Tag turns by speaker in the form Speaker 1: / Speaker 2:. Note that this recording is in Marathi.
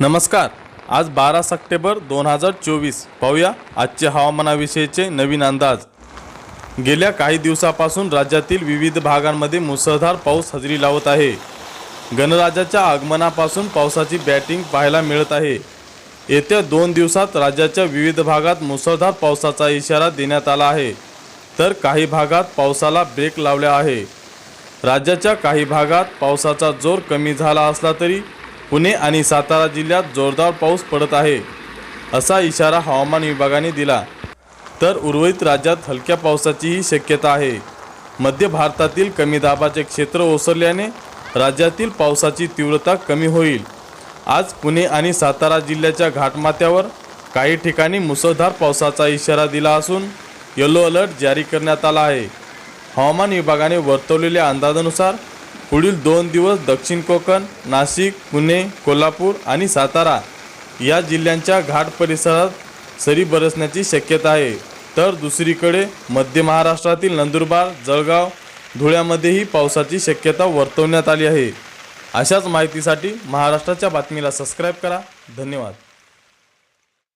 Speaker 1: नमस्कार. आज बारा सप्टेंबर दोन हजार चोवीस. पाहूया आजचे हवामानाविषयीचे नवीन अंदाज. गेल्या काही दिवसापासून राज्यातील विविध भागांमध्ये मुसळधार पाऊस हजेरी लावत आहे. गणराजाच्या आगमनापासून पावसाची बॅटिंग पाहायला मिळत आहे. येत्या दोन दिवसात राज्याच्या विविध भागात मुसळधार पावसाचा इशारा देण्यात आला आहे. तर काही भागात पावसाला ब्रेक लावल्या आहे. राज्याच्या काही भागात पावसाचा जोर कमी झाला असला तरी पुणे आणि सातारा जिल्ह्यात जोरदार पाऊस पडत आहे असा इशारा हवामान विभागाने दिला. तर उर्वरित राज्यात हलक्या पावसाचीही शक्यता आहे. मध्य भारतातील कमी दाबाचे क्षेत्र ओसरल्याने राज्यातील पावसाची तीव्रता कमी होईल. आज पुणे आणि सातारा जिल्ह्याच्या घाटमाथ्यावर काही ठिकाणी मुसळधार पावसाचा इशारा दिला असून येलो अलर्ट जारी करण्यात आला आहे. हवामान विभागाने वर्तवलेल्या अंदाजानुसार पुढील दोन दिवस दक्षिण कोकण नाशिक पुणे कोल्हापूर आणि सातारा या जिल्ह्यांच्या घाट परिसरात सरी बरसण्याची शक्यता आहे. तर दुसरीकडे मध्य महाराष्ट्रातील नंदुरबार जळगाव धुळ्यामध्येही पावसाची शक्यता वर्तवण्यात आली आहे. अशाच माहितीसाठी महाराष्ट्राच्या बातमीला सबस्क्राईब करा. धन्यवाद.